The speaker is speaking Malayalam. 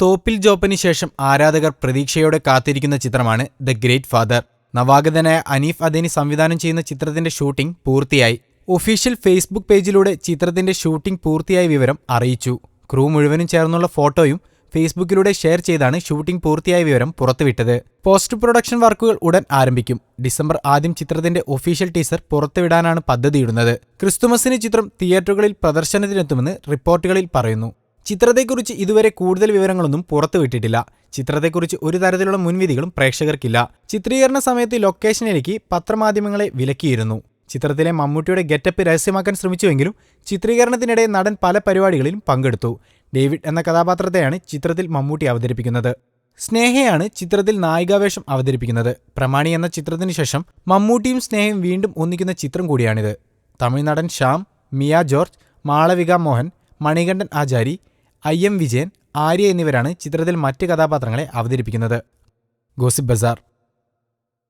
തോപ്പിൽ ജോപ്പന് ശേഷം ആരാധകർ പ്രതീക്ഷയോടെ കാത്തിരിക്കുന്ന ചിത്രമാണ് ദ ഗ്രേറ്റ് ഫാദർ. നവാഗതനായ അനീഫ് അദനി സംവിധാനം ചെയ്യുന്ന ചിത്രത്തിന്റെ ഷൂട്ടിംഗ് പൂർത്തിയായി. ഒഫീഷ്യൽ ഫേസ്ബുക്ക് പേജിലൂടെ ചിത്രത്തിന്റെ ഷൂട്ടിംഗ് പൂർത്തിയായ വിവരം അറിയിച്ചു. ക്രൂ മുഴുവനും ചേർന്നുള്ള ഫോട്ടോയും ഫേസ്ബുക്കിലൂടെ ഷെയർ ചെയ്താണ് ഷൂട്ടിംഗ് പൂർത്തിയായ വിവരം പുറത്തുവിട്ടത്. പോസ്റ്റ് പ്രൊഡക്ഷൻ വർക്കുകൾ ഉടൻ ആരംഭിക്കും. ഡിസംബർ ആദ്യം ചിത്രത്തിന്റെ ഒഫീഷ്യൽ ടീസർ പുറത്തുവിടാനാണ് പദ്ധതിയിടുന്നത്. ക്രിസ്തുമസിന് ചിത്രം തിയേറ്ററുകളിൽ പ്രദർശനത്തിനെത്തുമെന്ന് റിപ്പോർട്ടുകളിൽ പറയുന്നു. ചിത്രത്തെക്കുറിച്ച് ഇതുവരെ കൂടുതൽ വിവരങ്ങളൊന്നും പുറത്തുവിട്ടിട്ടില്ല. ചിത്രത്തെക്കുറിച്ച് ഒരു തരത്തിലുള്ള മുൻവിധികളും പ്രേക്ഷകർക്കില്ല. ചിത്രീകരണ സമയത്ത് ലൊക്കേഷനിലേക്ക് പത്രമാധ്യമങ്ങളെ വിലക്കിയിരുന്നു. ചിത്രത്തിലെ മമ്മൂട്ടിയുടെ ഗെറ്റപ്പ് രഹസ്യമാക്കാൻ ശ്രമിച്ചുവെങ്കിലും ചിത്രീകരണത്തിനിടെ നടൻ പല പരിപാടികളിലും പങ്കെടുത്തു. ഡേവിഡ് എന്ന കഥാപാത്രത്തെയാണ് ചിത്രത്തിൽ മമ്മൂട്ടി അവതരിപ്പിക്കുന്നത്. സ്നേഹയാണ് ചിത്രത്തിൽ നായികാവേഷം അവതരിപ്പിക്കുന്നത്. പ്രമാണി എന്ന ചിത്രത്തിനു ശേഷം മമ്മൂട്ടിയും സ്നേഹയും വീണ്ടും ഒന്നിക്കുന്ന ചിത്രം കൂടിയാണിത്. തമിഴ് നടൻ ശ്യാം മിയ ജോർജ് മാളവിക മോഹൻ മണികണ്ഠൻ ആചാരി ഐ എം വിജയൻ ആര്യ എന്നിവരാണ് ചിത്രത്തിൽ മറ്റ് കഥാപാത്രങ്ങളെ അവതരിപ്പിക്കുന്നത്. ഗോസിപ്പ് ബസാർ